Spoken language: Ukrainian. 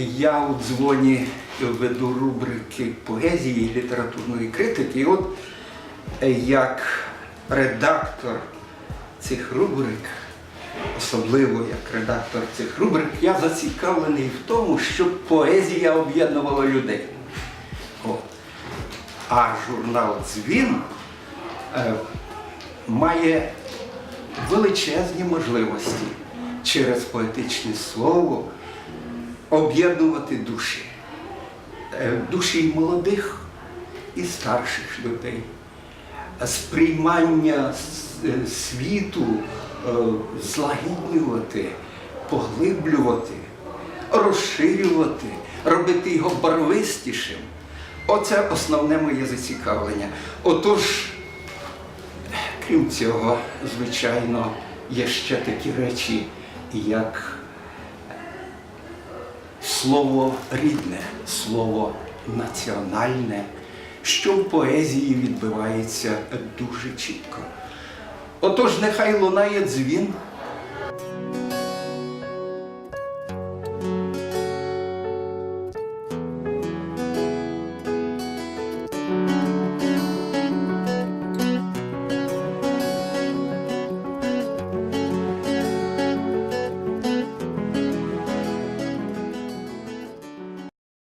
я у дзвоні веду рубрики поезії і літературної критики. І от е, як редактор цих рубрик, особливо як редактор цих рубрик, я зацікавлений в тому, щоб поезія об'єднувала людей. От. А журнал Дзвін е, має величезні можливості через поетичне слово об'єднувати душі. Е, Душі молодих і старших людей. Сприймання е, світу е, злагіднювати, поглиблювати, розширювати, робити його барвистішим. Оце основне моє зацікавлення. Отож, Крім цього, звичайно, є ще такі речі, як слово рідне, слово національне, що в поезії відбивається дуже чітко. Отож, нехай лунає дзвін